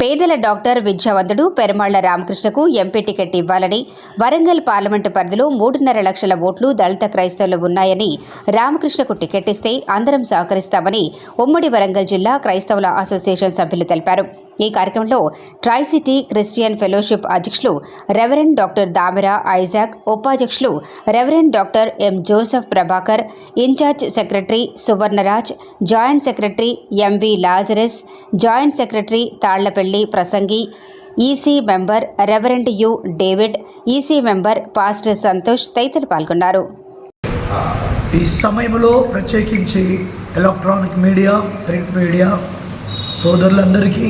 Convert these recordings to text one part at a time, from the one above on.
పేదల డాక్టర్ విద్యావంతుడు Perumalla రామకృష్ణకు MP ticket ఇవ్వాలని వరంగల్ పార్లమెంటు పరిధిలో మూడున్నర లక్షల ఓట్లు దళిత క్రైస్తవులు ఉన్నాయని రామకృష్ణకు టికెట్ ఇస్తే అందరం సహకరిస్తామని ఉమ్మడి వరంగల్ జిల్లా క్రైస్తవుల అసోసియేషన్ సభ్యులు తెలిపారు. ఈ కార్యక్రమంలో ట్రైసిటీ క్రిస్టియన్ ఫెలోషిప్ అధ్యక్షులు రెవరెండ్ డాక్టర్ దామెరా ఐజాక్ ఉపాధ్యక్షులు reverend doctor M Joseph Prabhakar incharge secretary Suvarnaraj joint secretary M V Lazarus joint secretary Tallapalli Prasangi EC member reverend U David EC member pastor Santosh తదితరులు పాల్గొన్నారు. ఈ సమయంలో ప్రత్యేకించి electronic media print media సోదరులందరికీ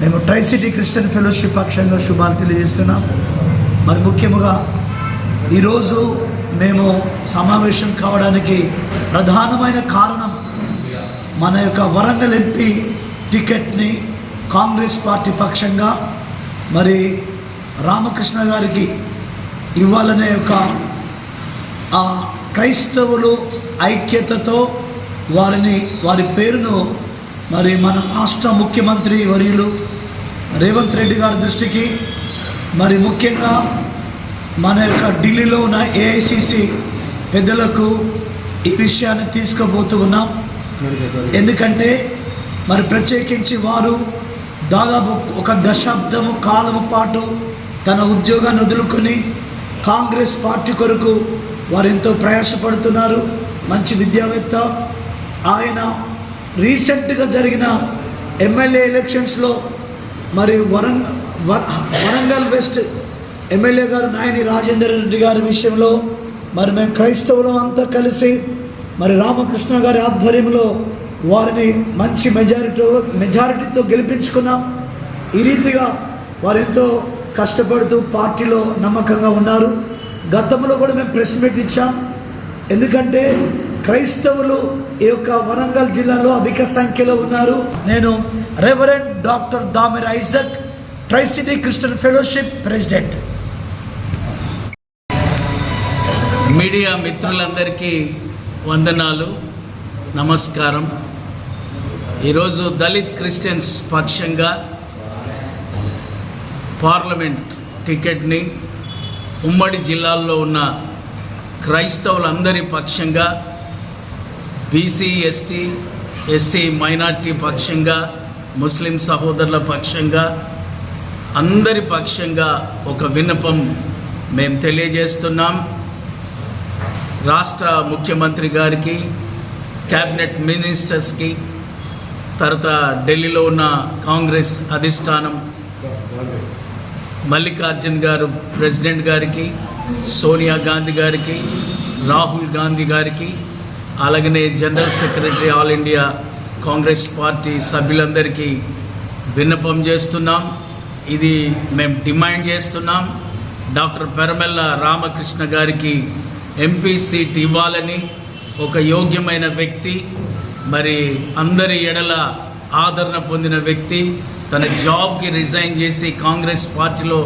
మేము ట్రైసిటీ Christian fellowship పక్షంగా శుభాలు తెలియజేస్తున్నాం. మరి ముఖ్యముగా ఈరోజు మేము సమావేశం కావడానికి ప్రధానమైన కారణం మన యొక్క వరంగల్ ఎంపీ టికెట్ని కాంగ్రెస్ పార్టీ పక్షంగా మరి రామకృష్ణ గారికి ఇవ్వాలనే యొక్క ఆ క్రైస్తవులు ఐక్యతతో వారిని వారి పేరును మరి మన రాష్ట్ర ముఖ్యమంత్రి వర్యులు రేవంత్ రెడ్డి గారి దృష్టికి మరి ముఖ్యంగా మన యొక్క ఢిల్లీలో ఉన్న ఏఐసిసి పెద్దలకు ఈ విషయాన్ని తీసుకుపోతూ ఉన్నాం. ఎందుకంటే మరి ప్రత్యేకించి వారు దాదాపు ఒక దశాబ్దము కాలం పాటు తన ఉద్యోగాన్ని వదులుకొని కాంగ్రెస్ పార్టీ కొరకు వారు ఎంతో ప్రయాసపడుతున్నారు. మంచి విద్యావేత్త. ఆయన రీసెంట్గా జరిగిన ఎమ్మెల్యే ఎలక్షన్స్లో మరి వరంగ వరంగల్ వెస్ట్ ఎమ్మెల్యే గారు నాయని రాజేందర్ రెడ్డి గారి విషయంలో మరి మేము క్రైస్తవులం అంతా కలిసి మరి రామకృష్ణ గారి ఆధ్వర్యంలో వారిని మంచి మెజారిటీ మెజారిటీతో గెలిపించుకున్నాం. ఈ రీతిగా వారు ఎంతో కష్టపడుతూ పార్టీలో నమ్మకంగా ఉన్నారు. గతంలో కూడా మేము ప్రెస్ మీట్ ఇచ్చాం. ఎందుకంటే క్రైస్తవులు ఈ యొక్క వరంగల్ జిల్లాలో అధిక సంఖ్యలో ఉన్నారు. నేను reverend doctor Damir Isaac tricity Christian fellowship president media మిత్రులందరికీ వందనాలు నమస్కారం. ఈరోజు దళిత్ క్రిస్టియన్స్ పక్షంగా పార్లమెంట్ టికెట్ని ఉమ్మడి జిల్లాల్లో ఉన్న క్రైస్తవులందరి పక్షంగా బీసీ ఎస్టీ ఎస్సీ మైనార్టీ పక్షంగా ముస్లిం సహోదరుల పక్షంగా అందరి పక్షంగా ఒక విన్నపం మేము తెలియజేస్తున్నాం. రాష్ట్ర ముఖ్యమంత్రి గారికి క్యాబినెట్ మినిస్టర్స్కి తర్వాత ఢిల్లీలో ఉన్న కాంగ్రెస్ అధిష్టానం మల్లికార్జున్ గారు ప్రెసిడెంట్ గారికి సోనియా గాంధీ గారికి రాహుల్ గాంధీ గారికి అలాగనే general secretary all India Congress party సభ్యులందరికీ విన్నపం చేస్తున్నాం. ఇది మేము డిమాండ్ చేస్తున్నాం. డాక్టర్ పెరమెల్ల రామకృష్ణ గారికి ఎంపీ సీట్ ఇవ్వాలని ఒక యోగ్యమైన వ్యక్తి మరి అందరి ఎడల ఆదరణ పొందిన వ్యక్తి తన జాబ్కి రిజైన్ చేసి కాంగ్రెస్ పార్టీలో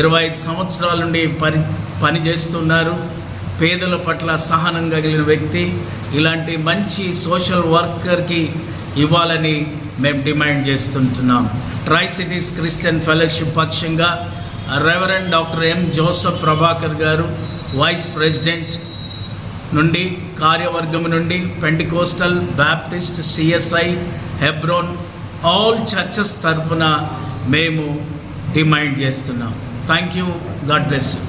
ఇరవై ఐదు సంవత్సరాల నుండి పని పనిచేస్తున్నారు. పేదల పట్ల సహనం కలిగిన వ్యక్తి ఇలాంటి మంచి సోషల్ వర్కర్కి ఇవ్వాలని మేము డిమాండ్ చేస్తుంటున్నాం. ట్రై సిటీస్ క్రిస్టియన్ ఫెలోషిప్ పక్షంగా reverend doctor M Joseph Prabhakar గారు వైస్ ప్రెసిడెంట్ నుండి కార్యవర్గం నుండి pentecostal baptist CSI Hebron all churches తరపున మేము డిమాండ్ చేస్తున్నాం. Thank you God bless you.